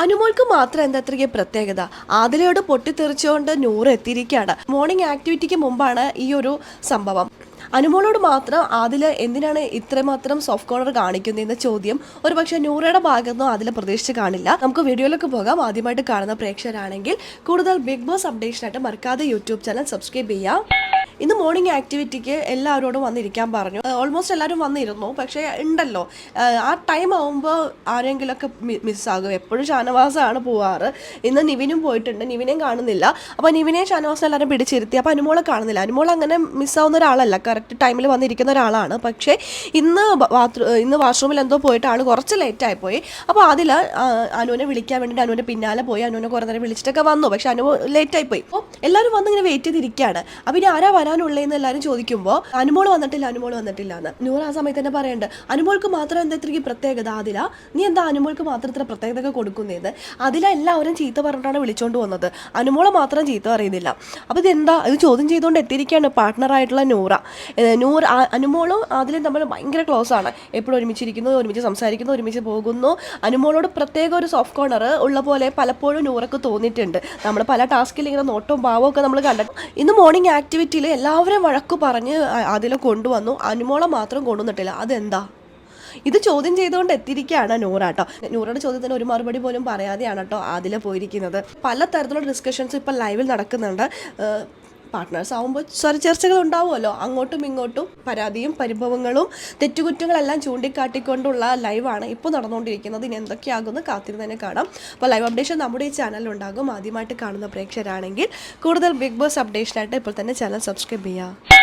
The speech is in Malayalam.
അനുമോൾക്ക് മാത്രം എന്താ അത്രയ്ക്ക് പ്രത്യേകത? ആദിലയോട് പൊട്ടിത്തെറിച്ചുകൊണ്ട് നൂറ് എത്തിയിരിക്കുകയാണ്. മോർണിംഗ് ആക്ടിവിറ്റിക്ക് മുമ്പാണ് ഈ ഒരു സംഭവം. അനുമോളോട് മാത്രം അതിൽ എന്തിനാണ് ഇത്രമാത്രം സോഫ്റ്റ് കോർണർ കാണിക്കുന്നതെന്ന ചോദ്യം ഒരു പക്ഷേ നൂറയുടെ ഭാഗത്തുനിന്നും അതിൽ പ്രതീക്ഷിച്ച് കാണില്ല. നമുക്ക് വീഡിയോയിലേക്ക് പോകാം. ആദ്യമായിട്ട് കാണുന്ന പ്രേക്ഷകരാണെങ്കിൽ കൂടുതൽ ബിഗ് ബോസ് അപ്ഡേഷനായിട്ട് മറക്കാതെ യൂട്യൂബ് ചാനൽ സബ്സ്ക്രൈബ് ചെയ്യാം. ഇന്ന് മോർണിംഗ് ആക്ടിവിറ്റിക്ക് എല്ലാവരോടും വന്നിരിക്കാൻ പറഞ്ഞു. ഓൾമോസ്റ്റ് എല്ലാവരും വന്നിരുന്നു. പക്ഷേ ഉണ്ടല്ലോ. ആ ടൈം ആവുമ്പോൾ ആരെങ്കിലുമൊക്കെ മിസ്സാകും എപ്പോഴും ഷാനവാസാണ് പോവാറ്. ഇന്ന് നിവിനും പോയിട്ടുണ്ട്. നിവിനെയും കാണുന്നില്ല. അപ്പോൾ നിവിനെ ഷാനവാസം എല്ലാവരും പിടിച്ചിരുത്തി. അപ്പോൾ അനുമോളെ കാണുന്നില്ല. അനുമോൾ അങ്ങനെ മിസ്സാവുന്ന ഒരാളല്ല. കറക്റ്റ് ടൈമിൽ വന്നിരിക്കുന്ന ഒരാളാണ്. പക്ഷേ ഇന്ന് ബാത്റൂ ഇന്ന് വാഷ്റൂമിൽ എന്തോ പോയിട്ട് ആൾ കുറച്ച് ലേറ്റായി പോയി. അപ്പോൾ അതിൽ അനുവിനെ വിളിക്കാൻ വേണ്ടിയിട്ട് അനുവിന്റെ പിന്നാലെ പോയി. അനുവിനെ കുറേ നേരം വിളിച്ചിട്ടൊക്കെ വന്നു. പക്ഷേ അനു ലേറ്റായി പോയി. അപ്പോൾ എല്ലാവരും വന്ന് ഇങ്ങനെ വെയിറ്റ് ചെയ്തിരിക്കുകയാണ്. അപ്പോൾ ഇനി ആരാ വരാനുള്ളതെന്ന് എല്ലാവരും ചോദിക്കുമ്പോൾ അനുമോൾ വന്നിട്ടില്ല അനുമോൾ വന്നിട്ടില്ല എന്ന് നൂറ് ആ സമയത്ത് തന്നെ പറയണ്ട് അനുമോൾക്ക് മാത്രം എന്താ ഇത്രയ്ക്ക് പ്രത്യേകത? അതില നീ എന്താ അനുമോൾക്ക് മാത്രം ഇത്ര പ്രത്യേകത കൊടുക്കുന്നതെന്ന് അതില എല്ലാവരും ചീത്ത പറഞ്ഞിട്ടാണ് വിളിച്ചുകൊണ്ട് വന്നത്. അനുമോളെ മാത്രം ചീത്ത പറയുന്നില്ല. അപ്പോൾ ഇതെന്താ? ഇത് ചോദ്യം ചെയ്തുകൊണ്ട് എത്തിയിരിക്കുകയാണ് പാർട്ട്ണറായിട്ടുള്ള നൂറ. നൂർ അനുമോളും അതിലും തമ്മിൽ ഭയങ്കര ക്ലോസ് ആണ്. എപ്പോഴും ഒരുമിച്ചിരിക്കുന്നു ഒരുമിച്ച് സംസാരിക്കുന്നു ഒരുമിച്ച് പോകുന്നു. അനുമോളോട് പ്രത്യേക ഒരു സോഫ്റ്റ് കോർണർ ഉള്ള പോലെ പലപ്പോഴും നൂറക്ക് തോന്നിയിട്ടുണ്ട്. നമ്മൾ പല ടാസ്കിൽ ഇങ്ങനെ നോട്ടവും ഭാവവും ഒക്കെ നമ്മൾ കണ്ടിട്ട് ഇന്ന് മോർണിംഗ് ആക്ടിവിറ്റിയിൽ എല്ലാവരും വഴക്കു പറഞ്ഞ് അതിൽ കൊണ്ടുവന്നു. അനുമോളെ മാത്രം കൊണ്ടുവന്നിട്ടില്ല. അതെന്താ? ഇത് ചോദ്യം ചെയ്തുകൊണ്ട് എത്തിയിരിക്കുകയാണ് നൂറ കേട്ടോ. നൂറയുടെ ചോദ്യത്തിന് ഒരു മറുപടി പോലും പറയാതെയാണ് കേട്ടോ അതിൽ പോയിരിക്കുന്നത്. പല തരത്തിലുള്ള ഡിസ്കഷൻസ് ഇപ്പം ലൈവിൽ നടക്കുന്നുണ്ട്. പാർട്ട്നേഴ്സ് ആവുമ്പോൾ സ്വര ചർച്ചകൾ ഉണ്ടാവുമല്ലോ അങ്ങോട്ടും ഇങ്ങോട്ടും പരാതിയും പരിഭവങ്ങളും തെറ്റുകുറ്റങ്ങളെല്ലാം ചൂണ്ടിക്കാട്ടിക്കൊണ്ടുള്ള ലൈവാണ് ഇപ്പോൾ നടന്നുകൊണ്ടിരിക്കുന്നത്. ഇനി എന്തൊക്കെയാകുമെന്ന് കാത്തിരുന്ന് തന്നെ കാണാം. അപ്പോൾ ലൈവ് അപ്ഡേഷൻ നമ്മുടെ ഈ ചാനലിലുണ്ടാകും ആദ്യമായിട്ട് കാണുന്ന പ്രേക്ഷകരാണെങ്കിൽ കൂടുതൽ ബിഗ് ബോസ് അപ്ഡേഷനായിട്ട് ഇപ്പോൾ തന്നെ ചാനൽ സബ്സ്ക്രൈബ് ചെയ്യുക